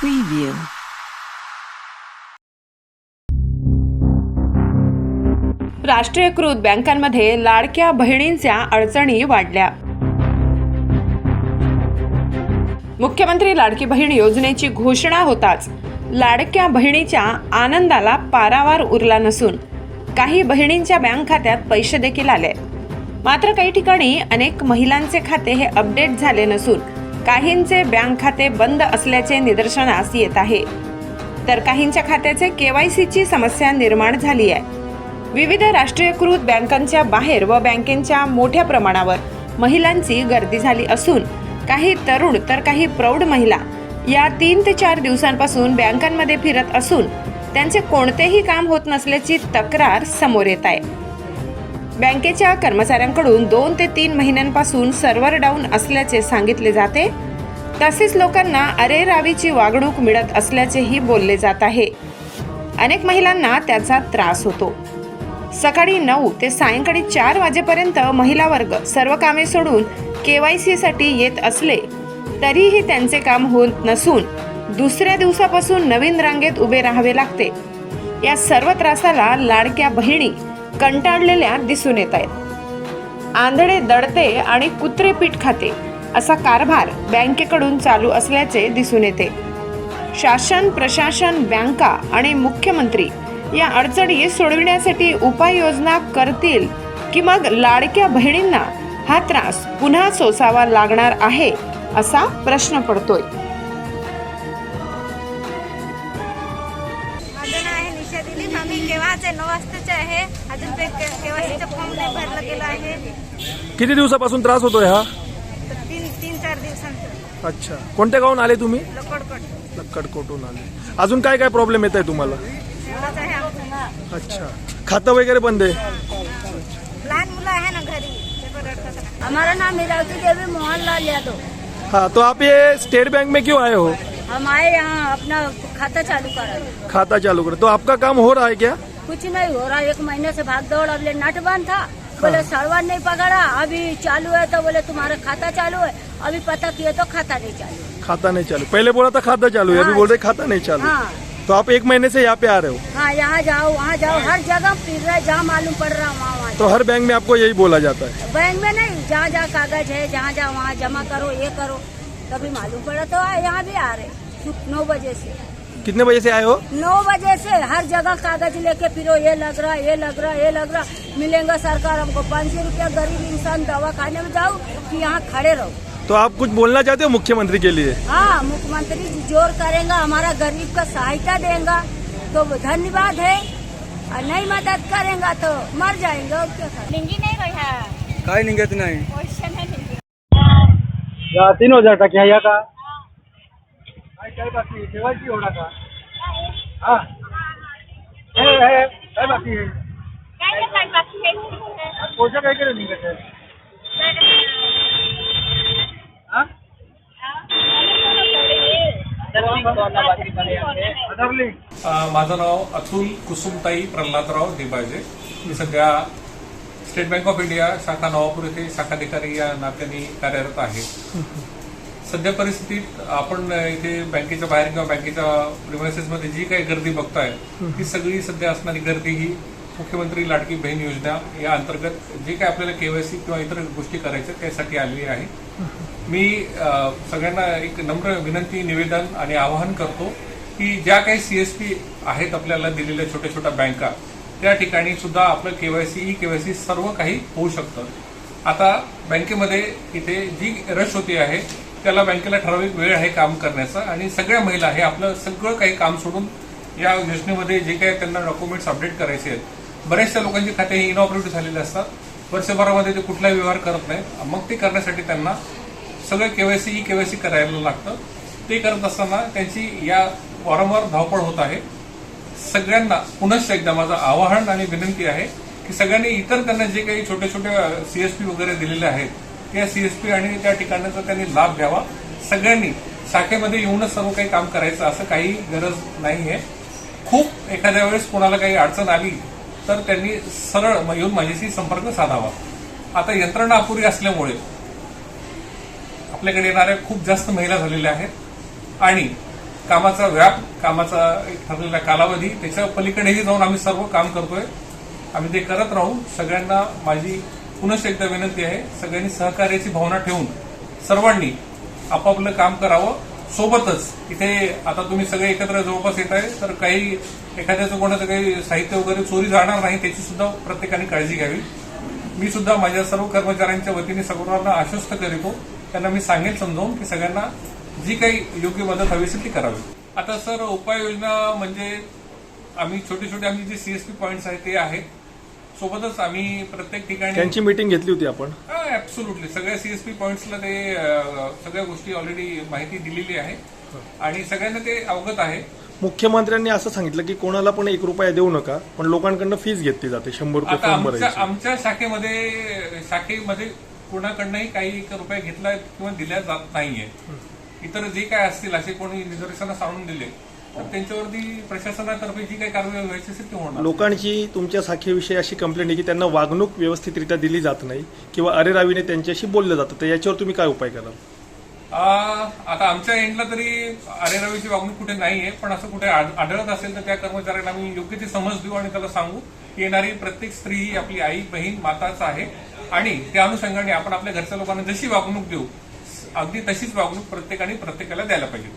Preview. राष्ट्रीयकृत बँकांमध्ये लाडक्या बहिणींच्या अडचणी वाढल्या. मुख्यमंत्री लाडकी बहीण योजनेची घोषणा होताच. लाडक्या बहिणीच्या आनंदाला पारावार उरला नसून काही बहिणींच्या बँक खात्यात पैसे देखील आले. मात्र काही ठिकाणी अनेक महिलांचे खाते हे अपडेट झाले नसून काहींचे बँक खाते बंद असल्याचे निदर्शनास येत आहे. तर काहींच्या खात्याचे केवायसीची समस्या निर्माण झाली आहे. विविध राष्ट्रीयकृत बँकांच्या बाहेर व बँकेच्या मोठ्या प्रमाणावर महिलांची गर्दी झाली असून काही तरुण तर काही प्रौढ महिला या तीन ते चार दिवसांपासून बँकांमध्ये फिरत असून त्यांचे कोणतेही काम होत नसल्याची तक्रार समोर येत आहे. बँकेच्या कर्मचाऱ्यांकडून दोन ते तीन महिन्यांपासून सर्व्हर डाऊन असल्याचे सांगितले जाते. तसेच लोकांना अरे रावीची वागणूक मिळत असल्याचेही बोलले जात आहे. अनेक महिलांना त्याचा त्रास होतो. सकाळी नऊ ते सायंकाळी चार वाजेपर्यंत महिला वर्ग सर्व कामे सोडून वाय सीसाठी येत असले तरीही त्यांचे काम होत नसून दुसऱ्या दिवसापासून नवीन रांगेत उभे राहावे लागते. या सर्व त्रासाला लाडक्या बहिणी कंटाळलेल्या दिसून येत आहेत. आंधळे दडते आणि कुत्रे पीठ खाते असा कारभार बँकेकडून चालू असल्याचे दिसून येते. शासन प्रशासन बँका आणि मुख्यमंत्री या अडचणी सोडविण्यासाठी उपाययोजना करतील की मग लाडक्या बहिणींना हा त्रास पुन्हा सोसावा लागणार आहे असा प्रश्न पडतोय. माझं नाव आहे निशा दिलीप आम्ही केव्हाचे नऊ वाजताचे आहे? अजून ते केव्हाचं फॉर्म नाही भरलं गेलं आहे. किती दिवसापासून त्रास होतोय हा? तर तीन तीन चार दिवसांचं. अच्छा. कोणत्या गावून आले तुम्ही? लकडकट. लक्कडकोटून आले. अजून काय काय प्रॉब्लेम येत आहे तुम्हाला? एवढंच आहे आमचं. अच्छा. खातं वगैरे बंद आहे? लहान मुलं आहे ना घरी. ते पण रडतात हमारा नाम मीरावती देवी मोहनलाल यादव. हाँ तो आप ये स्टेट बैंक में क्यों आए हो? हम आए यहाँ अपना खाता चालू करा। खाता चालू कर. तो आपका काम हो रहा है क्या? कुछ नहीं हो रहा एक महीने से भाग दौड़ अब नट बंद था. बोले सर्वर नहीं पकड़ा अभी चालू है तो बोले तुम्हारा खाता चालू है अभी पता किए तो खाता नहीं चालू खाता नहीं चालू. पहले बोला था खाता चालू है अभी हाँ। बोल रहे खाता नहीं चालू हाँ। तो आप एक महीने से यहाँ पे आ रहे हो। हाँ यहाँ जाओ वहाँ जाओ। हर जगह फिर रहे जहाँ मालूम पड़ रहा वहाँ वहाँ तो हर बैंक में आपको यही बोला जाता है। बैंक में नहीं जहाँ जहाँ कागज है जहाँ जहाँ वहाँ जमा करो ये करो। कभी मालूम पड़ा तो यहाँ भी आ रहे नौ बजे से। कितने बजे से आए हो? नौ बजे से हर जगह कागज़ लेके फिरो ये लग रहा ये लग रहा ये लग रहा। मिलेगा सरकार हमको पाँच सौ रुपया गरीब इंसान दवा खाने में जाओ कि यहाँ खड़े रहो। तो आप कुछ बोलना चाहते हो मुख्यमंत्री के लिए? हाँ मुख्यमंत्री जी ज़ोर करेगा हमारा गरीब का सहायता देगा। तो धन्यवाद है और नहीं मदद करेगा तो मर जाएँगे और क्या नाही काय निघत या तीन हज़ार टाक्या या का? काय काय बाकी ठेवायची एवढा का हा हे, हे, काय बाकी आहे काय नाही काय बाकी आहे काय केलं निघत माझं नाव अतुल कुसुमताई प्रल्हादराव दिबाजे. मी सध्या स्टेट बँक ऑफ इंडिया शाखा नवापूर येथे शाखाधिकारी या नात्याने कार्यरत आहे. सध्या परिस्थितीत आपण इथे बँकेच्या बाहेर किंवा बँकेच्या प्रिमायसेसमध्ये जी काही गर्दी बघताय ती सगळी सध्या असणारी गर्दी ही मुख्यमंत्री लाडकी बहीण योजना या अंतर्गत जे काही आपल्याला केवायसी किंवा इतर गोष्टी करायच्या त्यासाठी आलेली आहे. मी सगळ्यांना एक नम्र विनंती निवेदन आणि आवाहन करतो की ज्या काही सीएसपी आहेत आपल्याला दिलेल्या छोट्या छोट्या बँका त्या ठिकाणी सुद्धा आपलं केवायसी ई केवायसी सर्व काही होऊ शकतं. आता बँकेमध्ये इथे जी रश होती आहे त्याला बँकेला ठराविक वेळ आहे काम करण्याचा आणि सगळ्या महिला हे आपलं सगळं काही काम सोडून या योजनेमध्ये जे काही त्यांना डॉक्युमेंट्स अपडेट करायचे आहेत बऱ्याचशा लोकांची खाते हे इनऑपरेटिव्ह झालेले असतात. वर्षभरामध्ये ते कुठलाही व्यवहार करत नाहीत. मग ते करण्यासाठी त्यांना सगळं केवायसी ई केवायसी करायला लागतं. ते करत असताना त्यांची या वारंवार धावपळ होत आहे. सगळ्यांना पुनश्च एकदा माझं आवाहन आणि विनंती आहे की सगळ्यांनी इतर त्यांना जे काही छोटे छोटे सीएसपी वगैरे दिलेले आहेत त्या सीएसपी आणि त्या ठिकाणाचा त्यांनी लाभ घ्यावा. सगळ्यांनी शाखेमध्ये येऊनच सर्व काही काम करायचं असं काही गरज नाही आहे खूप एखाद्या वेळेस कोणाला काही अडचण आली तर त्यांनी सरळ येऊन माझ्याशी संपर्क साधावा. आता यंत्रणा अपुरी असल्यामुळे आपल्याकडे येणाऱ्या खूप जास्त महिला झालेल्या आहेत आणि कामाचा व्याप कामाचा ठरलेला कालावधी त्याच्या पलीकडेही जाऊन आम्ही सर्व काम करतोय. आम्ही ते करत राहू. सगळ्यांना माझी पुनश्च एकदा विनंती आहे सगळ्यांनी सहकार्याची भावना ठेवून सर्वांनी आपापलं काम करावं. सोबतच इथे आता तुम्ही सगळे एकत्र जवळपास येत आहे तर काही एखाद्याचं कोणाचं काही साहित्य वगैरे चोरी जाणार नाही त्याची सुद्धा प्रत्येकाने काळजी घ्यावी. मी सुद्धा माझ्या सर्व कर्मचाऱ्यांच्या वतीने सर्वांना आश्वस्त करीतो. त्यांना मी सांगेल समजावून की सगळ्यांना जी काही योग्य मदत हवी असेल ती करावी. आता सर उपाययोजना म्हणजे आम्ही छोटे छोटे आमचे जे सीएसपी पॉईंट्स आहेत ते आहेत. सोबतच आम्ही प्रत्येक ठिकाणी त्यांची मीटिंग घेतली होती आपण. ऍब्सोल्युटली सगळ्या सीएसपी पॉईंट्सला ते सगळ्या गोष्टी ऑलरेडी माहिती दिलेली आहे. आणि सगळ्यांना ते अवगत आहे. मुख्यमंत्र्यांनी असं सांगितलं की कोणाला पण एक रुपया देऊ नका पण लोकांकडनं फीस घेतली जाते शंभर रुपये फॉर्म भरायचे. आमच्या शाखेमध्ये शाखेमध्ये कुणाकडनंही काही एक रुपये घेतला किंवा दिल्या जात नाहीये. इतर जे काय असतील असे कोणी निदर्शनास आणून दिले तर त्यांच्यावरती प्रशासनातर्फे जी काही कारवाई व्हायची असेल ती होणार. लोकांची तुमच्या शाखेविषयी अशी कंप्लेंट आहे की त्यांना वागणूक व्यवस्थितरित्या दिली जात नाही किंवा अरेरावीने त्यांच्याशी बोललं जातं तर याच्यावर तुम्ही काय उपाय कराल? आता आमच्या एंडला तरी अरे रवीची वागणूक कुठे नाहीये पण असं कुठे आढ- आढळत असेल तर त्या कर्मचाऱ्यांना आम्ही योग्य ती समज देऊ आणि त्याला सांगू. की येणारी प्रत्येक स्त्री ही आपली आई बहीण माताच आहे. आणि त्या अनुषंगाने आपण आपल्या घरच्या लोकांना जशी वागणूक देऊ अगदी तशीच वागणूक प्रत्येकाने प्रत्येकाला द्यायला पाहिजे.